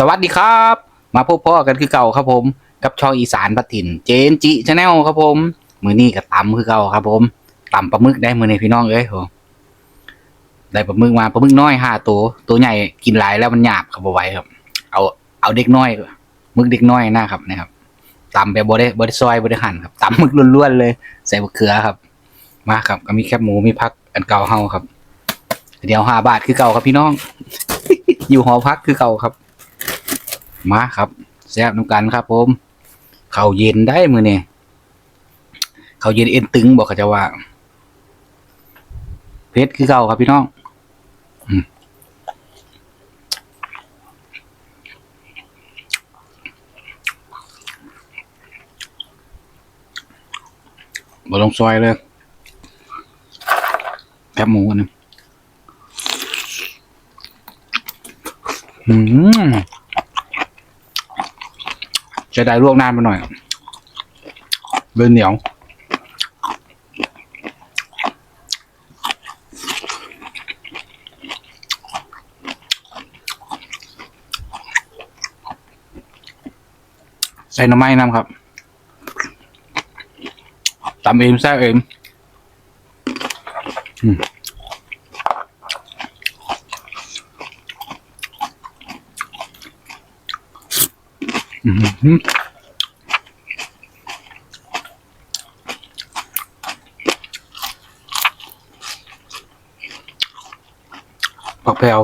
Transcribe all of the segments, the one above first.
สวัสดีครับ มาพบพ่อกันคือเก่าครับผม กับช่องอีสานพัดถิ่น เจนจิชาแนลครับผม มือนี้ก็ตำคือเก่าครับ ผมตำปลาหมึกได้มือในพี่น้องเอ้ยโหได้ปลาหมึกมาปลาหมึกน้อยห้าตัวตัวใหญ่กินหลายแล้วมันหยาบครับบ่ไหวครับ เอาเอาเด็กน้อยหมึกเด็กน้อยนะครับนะครับตำแบบบ่ได้บ่ได้ซอยบ่ได้หั่นครับตำหมึกล้วนๆเลย ใส่บะเขือครับ มาครับ ก็มีแคบหมูมีพักอันเก่าเฮาครับ เดี๋ยวห้าบาทคือเก่าครับพี่น้อง อยู่หอพักคือเก่าครับ มาครับแซ่บน้ำกันครับ ผมเข่าเย็นได้มือเนี่ยเข่าเย็นเอ็นตึงบอกเขาจะว่าเพชรคือเก่าครับพี่น้องอืมบลงซอยเลยแคบหมูอันนี้อืม จะได้ลวกนานไปหน่อยเบนเหนียวใส่น้ำไม้น้ำครับตำเองแซ่บเองอืม ผักแพรว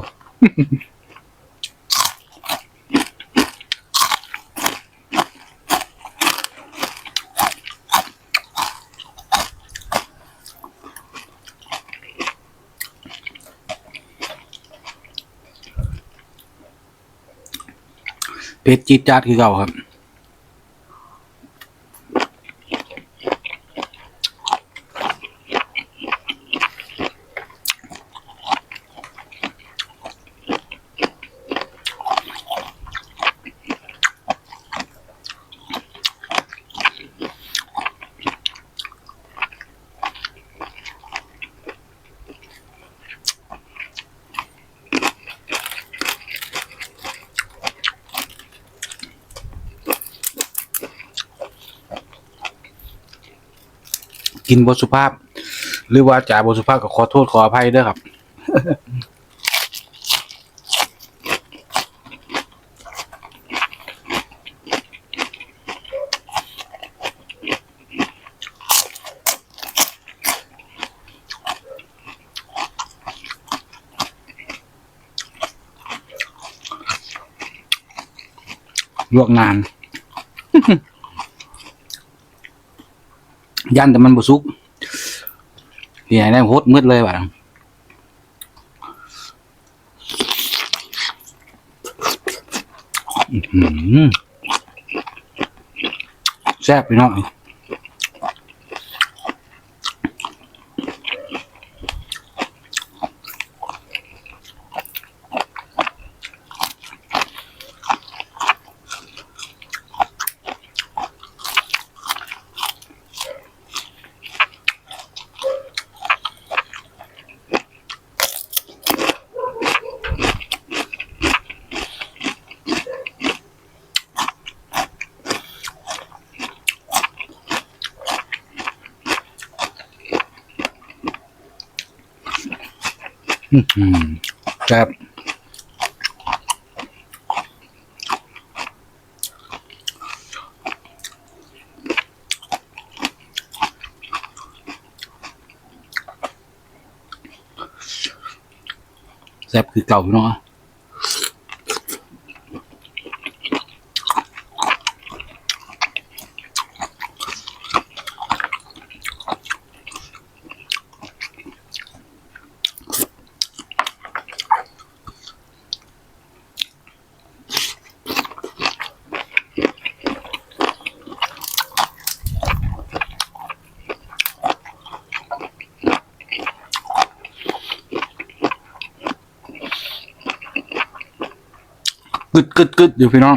เพชรจีดจัดคือเก่าครับ กินบสุภาพ หรือว่าจ่าบสุภาพก็ขอโทษขออภัยด้วยครับ ลวกนาน ยันแต่มันบุซุกพี่ใหญ่ได้โคตรมืดเลยว่ะแซ่บพี่น้อง อื้อหือแซ่บแซ่บคือเก่าพี่น้องอะ กึดกึดอยู่พี่น้อง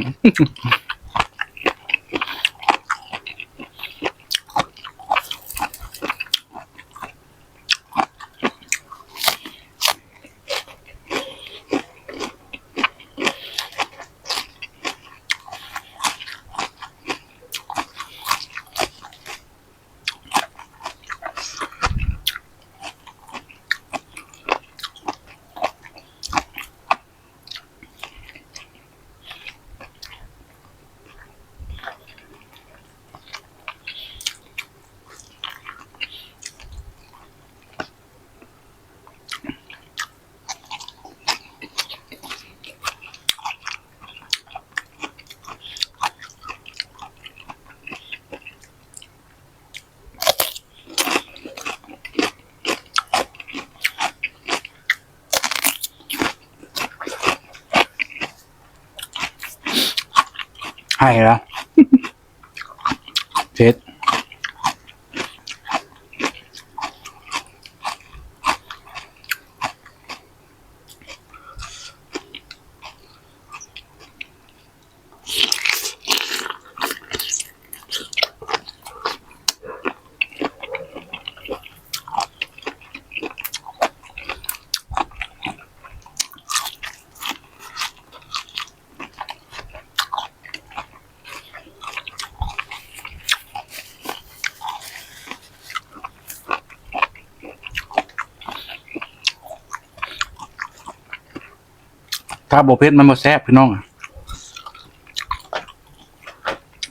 ให้แล้ว ถ้าบ่เผ็ดมันบ่แซ่บพี่น้องอะ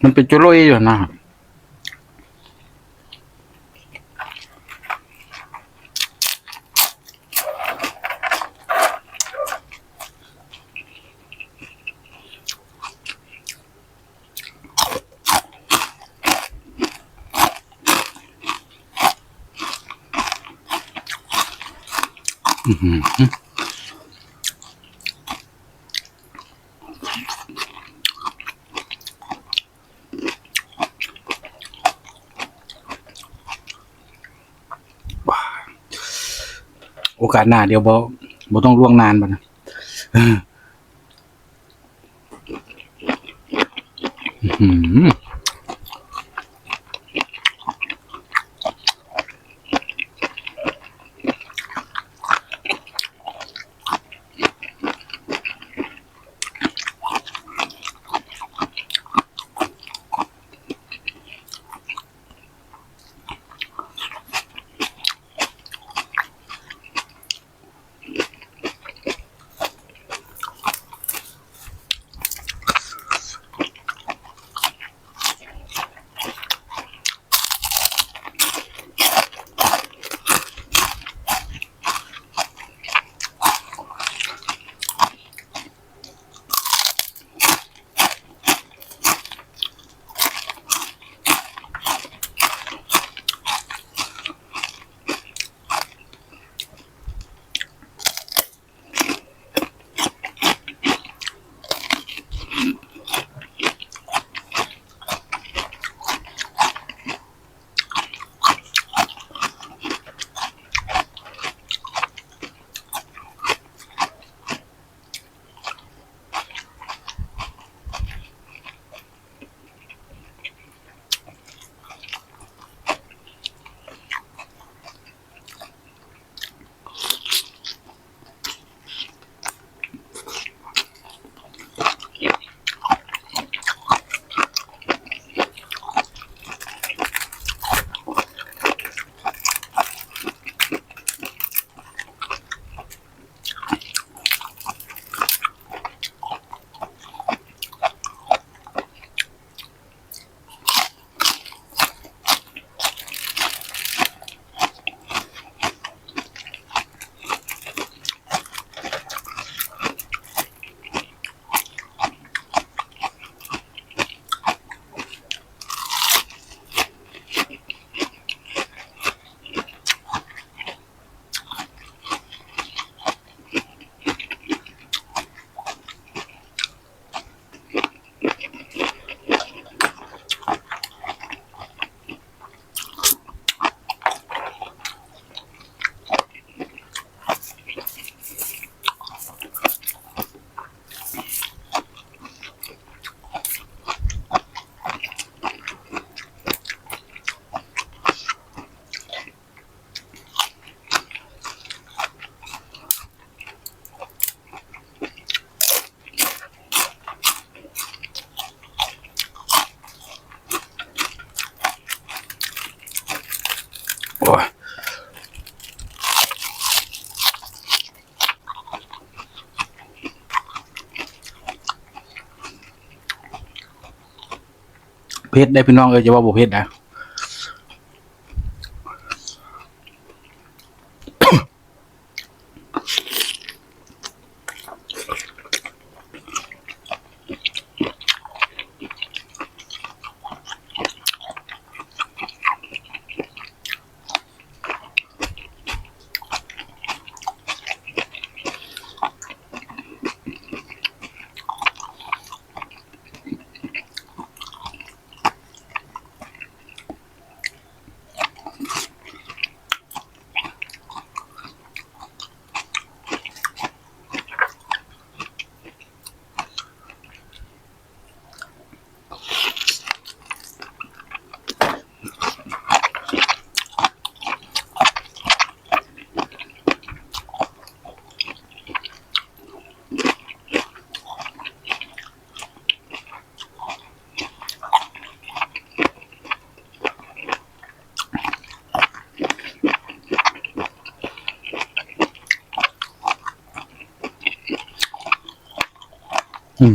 มันเป็นจุโรยอยู่นะครับอื้อ อโอกาสหน้าเดี๋ยวบ่บ่ต้องล่วงนานบ่นะอืม โอ้ยเพชรได้พี่น้องเอ้ยจะว่าบุเพชรนะ อื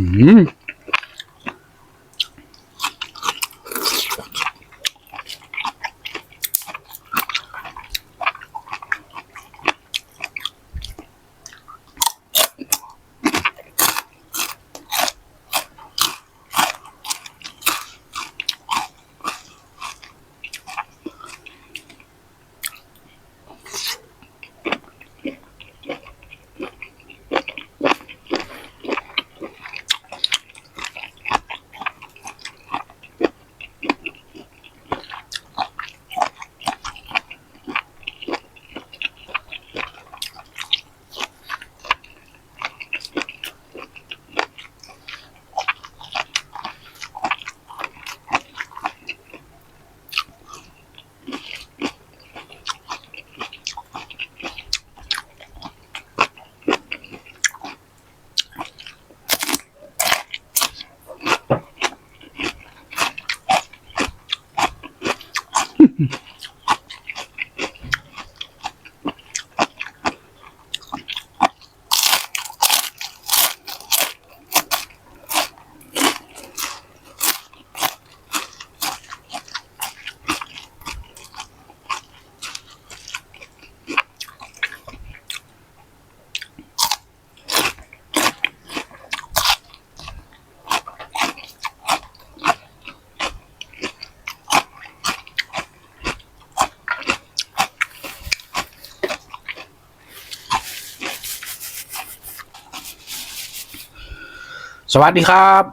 สวัสดีครับ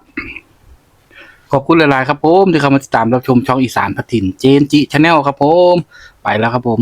ขอบคุณหลาย ๆ ครับผมที่เข้ามาติดตามรับชมช่องอีสานพัทินเจนจิชาแนลครับผม ไปแล้วครับผม